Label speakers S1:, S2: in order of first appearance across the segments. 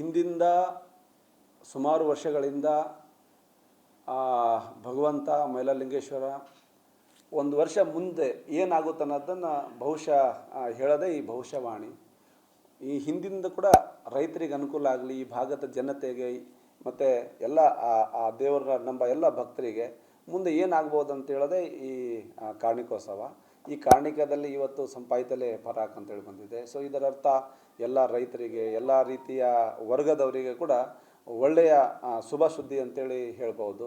S1: ಹಿಂದಿಂದ ಸುಮಾರು ವರ್ಷಗಳಿಂದ ಭಗವಂತ ಮೈಲಲಿಂಗೇಶ್ವರ ಒಂದು ವರ್ಷ ಮುಂದೆ ಏನಾಗುತ್ತೆ ಅನ್ನೋದನ್ನು ಬಹುಶಃ ಹೇಳದೆ ಈ ಭವಿಷ್ಯವಾಣಿ. ಈ ಹಿಂದಿಂದ ಕೂಡ ರೈತರಿಗೆ ಅನುಕೂಲ ಆಗಲಿ, ಈ ಭಾಗದ ಜನತೆಗೆ, ಮತ್ತು ಎಲ್ಲ ಆ- ದೇವರ ನಂಬ ಎಲ್ಲ ಭಕ್ತರಿಗೆ ಮುಂದೆ ಏನಾಗ್ಬೋದು ಅಂತ ಹೇಳೋದೇ ಈ ಕಾರ್ಣಿಕೋತ್ಸವ. ಈ ಕಾರ್ಣಿಕದಲ್ಲಿ ಇವತ್ತು ಸಂಪಾಯಿತಲೆ ಪರಾಕ್ ಅಂತೇಳಿ ಬಂದಿದೆ. ಸೊ ಇದರ ಅರ್ಥ ಎಲ್ಲ ರೈತರಿಗೆ ಎಲ್ಲ ರೀತಿಯ ವರ್ಗದವರಿಗೆ ಕೂಡ ಒಳ್ಳೆಯ ಶುಭ ಸುದ್ದಿ ಅಂತೇಳಿ ಹೇಳ್ಬೋದು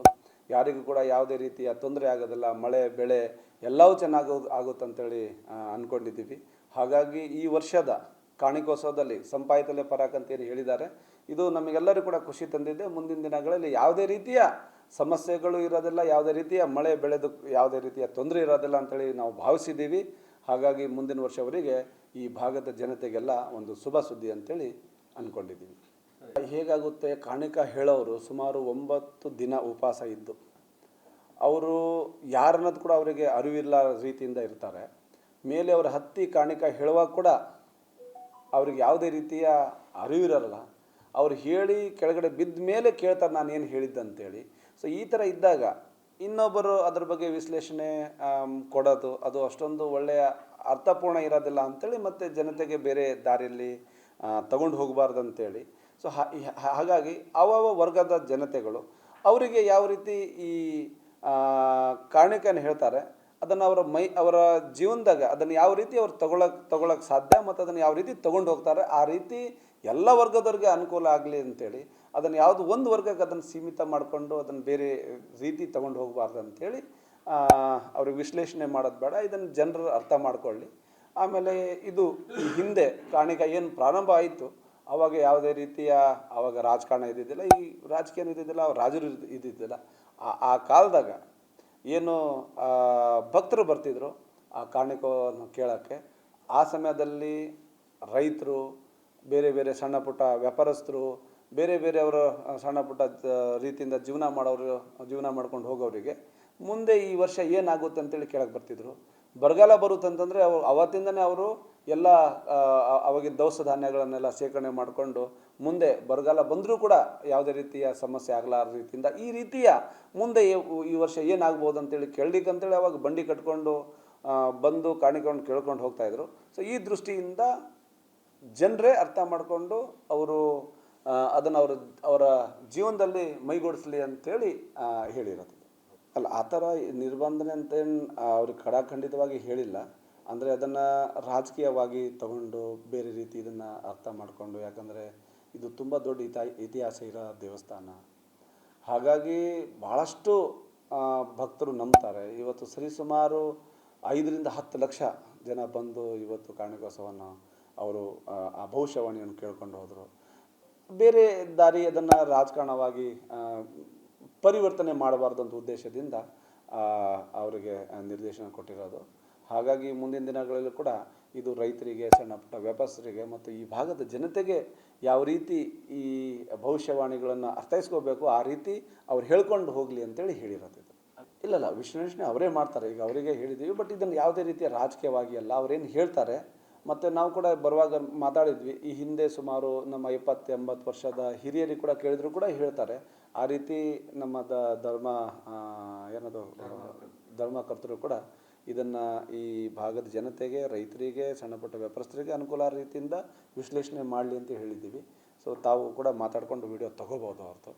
S1: ಯಾರಿಗೂ ಕೂಡ ಯಾವುದೇ ರೀತಿಯ ತೊಂದರೆ ಆಗೋದಿಲ್ಲ ಮಳೆ ಬೆಳೆ ಎಲ್ಲವೂ ಚೆನ್ನಾಗಿ ಆಗುತ್ತೆ ಅಂತೇಳಿ ಆ, ಅಂದ್ಕೊಂಡಿದ್ದೀವಿ ಹಾಗಾಗಿ ಈ ವರ್ಷದ ಕಾಣಿಕೋತ್ಸವದಲ್ಲಿ ಸಂಪಾಯಿತಲೆ ಪರಾಕ್ ಅಂತೇನು ಹೇಳಿದ್ದಾರೆ. ಇದು ನಮಗೆಲ್ಲರೂ ಕೂಡ ಖುಷಿ ತಂದಿದೆ. ಮುಂದಿನ ದಿನಗಳಲ್ಲಿ ಯಾವುದೇ ರೀತಿಯ ಸಮಸ್ಯೆಗಳು ಇರೋದಿಲ್ಲ, ಯಾವುದೇ ರೀತಿಯ ಮಳೆ ಬೆಳೆದು ಯಾವುದೇ ರೀತಿಯ ತೊಂದರೆ ಇರೋದಿಲ್ಲ ಅಂತೇಳಿ ನಾವು ಭಾವಿಸಿದ್ದೀವಿ. ಹಾಗಾಗಿ ಮುಂದಿನ ವರ್ಷವರೆಗೆ ಈ ಭಾಗದ ಜನತೆಗೆಲ್ಲ ಒಂದು ಶುಭ ಸುದ್ದಿ ಅಂತೇಳಿ ಅಂದ್ಕೊಂಡಿದ್ದೀವಿ ಹೇಗಾಗುತ್ತೆ, ಕಾಣಿಕ ಹೇಳೋರು ಸುಮಾರು ಒಂಬತ್ತು ದಿನ ಉಪವಾಸ ಇದ್ದು, ಅವರು ಯಾರನ್ನದು ಕೂಡ ಅವರಿಗೆ ಅರಿವಿಲ್ಲ ರೀತಿಯಿಂದ ಇರ್ತಾರೆ. ಮೇಲೆ ಅವರು ಹತ್ತಿ ಕಾಣಿಕ ಹೇಳುವಾಗ ಕೂಡ ಅವ್ರಿಗೆ ಯಾವುದೇ ರೀತಿಯ ಅರಿವಿರಲ್ಲ. ಅವ್ರು ಹೇಳಿ ಕೆಳಗಡೆ ಬಿದ್ದ ಮೇಲೆ ಕೇಳ್ತಾರೆ ನಾನು ಏನು ಹೇಳಿದ್ದೆ ಅಂತೇಳಿ ಸೊ ಈ ಥರ ಇದ್ದಾಗ ಇನ್ನೊಬ್ಬರು ಅದ್ರ ಬಗ್ಗೆ ವಿಶ್ಲೇಷಣೆ ಕೊಡೋದು, ಅದು ಅಷ್ಟೊಂದು ಒಳ್ಳೆಯ ಅರ್ಥಪೂರ್ಣ ಇರೋದಿಲ್ಲ ಅಂತೇಳಿ ಮತ್ತು ಜನತೆಗೆ ಬೇರೆ ದಾರಿಯಲ್ಲಿ ತಗೊಂಡು ಹೋಗಬಾರ್ದು ಅಂತೇಳಿ ಸೊ ಹಾಗಾಗಿ ಅವಾವ ವರ್ಗದ ಜನತೆಗಳು, ಅವರಿಗೆ ಯಾವ ರೀತಿ ಈ ಕಾರಣಕ್ಕೇನು ಹೇಳ್ತಾರೆ ಅದನ್ನು ಅವರ ಮೈ ಅವರ ಜೀವನದಾಗ ಅದನ್ನು ಯಾವ ರೀತಿ ಅವ್ರು ತಗೊಳಕ್ ತಗೊಳಕ್ಕೆ ಸಾಧ್ಯ ಮತ್ತು ಅದನ್ನು ಯಾವ ರೀತಿ ತೊಗೊಂಡು ಹೋಗ್ತಾರೆ ಆ ರೀತಿ ಎಲ್ಲ ವರ್ಗದವ್ರಿಗೆ ಅನುಕೂಲ ಆಗಲಿ ಅಂತೇಳಿ ಅದನ್ನು ಯಾವುದು ಒಂದು ವರ್ಗಕ್ಕೆ ಅದನ್ನು ಸೀಮಿತ ಮಾಡಿಕೊಂಡು ಅದನ್ನು ಬೇರೆ ರೀತಿ ತಗೊಂಡು ಹೋಗಬಾರ್ದು ಅಂತೇಳಿ ಆ, ಅವ್ರಿಗೆ ವಿಶ್ಲೇಷಣೆ ಮಾಡೋದು ಬೇಡ ಇದನ್ನು ಜನರು ಅರ್ಥ ಮಾಡಿಕೊಳ್ಳಿ. ಆಮೇಲೆ ಇದು ಹಿಂದೆ ಕಾಣಿಕ ಏನು ಪ್ರಾರಂಭ ಆಯಿತು ಅವಾಗ ಯಾವುದೇ ರೀತಿಯ ಅವಾಗ ರಾಜಕಾರಣ ಇದ್ದಿದ್ದಿಲ್ಲ ಈ ರಾಜಕೀಯ ಇದ್ದಿದ್ದಿಲ್ಲ ರಾಜರು ಇದ್ದ- ಇದ್ದಿದ್ದಿಲ್ಲ ಆ ಕಾಲದಾಗ ಏನು ಭಕ್ತರು ಬರ್ತಿದ್ರು ಆ ಕಾರಣಿಕವನ್ನು ಕೇಳೋಕ್ಕೆ. ಆ ಸಮಯದಲ್ಲಿ ರೈತರು, ಬೇರೆ ಬೇರೆ ಸಣ್ಣ ಪುಟ್ಟ ವ್ಯಾಪಾರಸ್ಥರು, ಬೇರೆ ಬೇರೆಯವರು ಸಣ್ಣ ಪುಟ್ಟ ರೀತಿಯಿಂದ ಜೀವನ ಮಾಡೋರು, ಜೀವನ ಮಾಡ್ಕೊಂಡು ಹೋಗೋರಿಗೆ ಮುಂದೆ ಈ ವರ್ಷ ಏನಾಗುತ್ತೆ ಅಂತೇಳಿ ಕೇಳಕ್ಕೆ ಬರ್ತಿದ್ರು. ಬರಗಾಲ ಬರುತ್ತಂತಂದರೆ ಅವ್ರು ಅವತ್ತಿಂದನೇ ಅವರು ಎಲ್ಲ ಅವಾಗಿನ ದವಸ ಧಾನ್ಯಗಳನ್ನೆಲ್ಲ ಶೇಖರಣೆ ಮಾಡಿಕೊಂಡು ಮುಂದೆ ಬರಗಾಲ ಬಂದರೂ ಕೂಡ ಯಾವುದೇ ರೀತಿಯ ಸಮಸ್ಯೆ ಆಗಲಾರ ರೀತಿಯಿಂದ ಈ ರೀತಿಯ ಮುಂದೆ ಈ- ವರ್ಷ ಏನಾಗ್ಬೋದು ಅಂತೇಳಿ ಕೇಳಲಿಕ್ಕಂತೇಳಿ ಅವಾಗ ಬಂಡಿ ಕಟ್ಕೊಂಡು ಬಂದು ಕಾಣಿಕೊಂಡು ಕೇಳ್ಕೊಂಡು ಹೋಗ್ತಾಯಿದ್ರು ಸೊ ಈ ದೃಷ್ಟಿಯಿಂದ ಜನರೇ ಅರ್ಥ ಮಾಡಿಕೊಂಡು ಅವರು ಅದನ್ನು ಅವರ ಅವರ ಜೀವನದಲ್ಲಿ ಮೈಗೂಡಿಸ್ಲಿ ಅಂತೇಳಿ ಆ, ಹೇಳಿರೋದು. ಅಲ್ಲ ಆ ಥರ ನಿರ್ಬಂಧನೆ ಅಂತೇನು ಅವ್ರಿಗೆ ಖಡಾಖಂಡಿತವಾಗಿ ಹೇಳಿಲ್ಲ. ಅಂದರೆ ಅದನ್ನು ರಾಜಕೀಯವಾಗಿ ತಗೊಂಡು ಬೇರೆ ರೀತಿ ಇದನ್ನು ಅರ್ಥ ಮಾಡಿಕೊಂಡು ಯಾಕಂದರೆ ಇದು ತುಂಬ ದೊಡ್ಡ ಇತಿ ಇತಿಹಾಸ ಇರೋ ದೇವಸ್ಥಾನ. ಹಾಗಾಗಿ ಭಾಳಷ್ಟು ಭಕ್ತರು ನಂಬ್ತಾರೆ. ಇವತ್ತು ಸರಿಸುಮಾರು ಐದರಿಂದ ಹತ್ತು ಲಕ್ಷ ಜನ ಬಂದು ಇವತ್ತು ಕಾಣಿಕೋತ್ಸವವನ್ನು ಅವರು ಆ, ಆ ಭವಿಷ್ಯವಾಣಿಯನ್ನು ಕೇಳ್ಕೊಂಡು ಹೋದರು. ಬೇರೆ ದಾರಿ ಅದನ್ನು ರಾಜಕಾರಣವಾಗಿ ಪರಿವರ್ತನೆ ಮಾಡಬಾರ್ದು ಅಂತ ಉದ್ದೇಶದಿಂದ ಅವರಿಗೆ ನಿರ್ದೇಶನ ಕೊಟ್ಟಿರೋದು. ಹಾಗಾಗಿ ಮುಂದಿನ ದಿನಗಳಲ್ಲೂ ಕೂಡ ಇದು ರೈತರಿಗೆ, ಸಣ್ಣ ಪುಟ್ಟ ವ್ಯಾಪಾರಸ್ಥರಿಗೆ ಮತ್ತು ಈ ಭಾಗದ ಜನತೆಗೆ ಯಾವ ರೀತಿ ಈ ಭವಿಷ್ಯವಾಣಿಗಳನ್ನು ಅರ್ಥೈಸ್ಕೋಬೇಕು, ಆ ರೀತಿ ಅವ್ರು ಹೇಳ್ಕೊಂಡು ಹೋಗಲಿ ಅಂತೇಳಿ ಹೇಳಿರೋದು ಇದು. ಇಲ್ಲ ವಿಶ್ಲೇಷಣೆ ಅವರೇ ಮಾಡ್ತಾರೆ. ಈಗ ಅವರಿಗೆ ಹೇಳಿದ್ದೀವಿ ಬಟ್ ಇದನ್ನು ಯಾವುದೇ ರೀತಿಯ ರಾಜಕೀಯವಾಗಿ ಅಲ್ಲ ಅವರೇನು ಹೇಳ್ತಾರೆ. ಮತ್ತು ನಾವು ಕೂಡ ಬರುವಾಗ ಮಾತಾಡಿದ್ವಿ, ಈ ಹಿಂದೆ ಸುಮಾರು ನಮ್ಮ ಎಪ್ಪತ್ತು, ಎಂಬತ್ತು ವರ್ಷದ ಹಿರಿಯರಿಗೆ ಕೂಡ ಕೇಳಿದ್ರು ಕೂಡ ಹೇಳ್ತಾರೆ. ಆ ರೀತಿ ನಮ್ಮ ಧರ್ಮ ಏನದು, ಧರ್ಮಕರ್ತರು ಕೂಡ ಇದನ್ನು ಈ ಭಾಗದ ಜನತೆಗೆ, ರೈತರಿಗೆ, ಸಣ್ಣಪುಟ್ಟ ವ್ಯಾಪಾರಸ್ಥರಿಗೆ ಅನುಕೂಲ ರೀತಿಯಿಂದ ವಿಶ್ಲೇಷಣೆ ಮಾಡಲಿ ಅಂತ ಹೇಳಿದ್ದೀವಿ. ಸೊ ತಾವು ಕೂಡ ಮಾತಾಡ್ಕೊಂಡು ವಿಡಿಯೋ ತಗೋಬೋದು ಅವ್ರದ್ದು.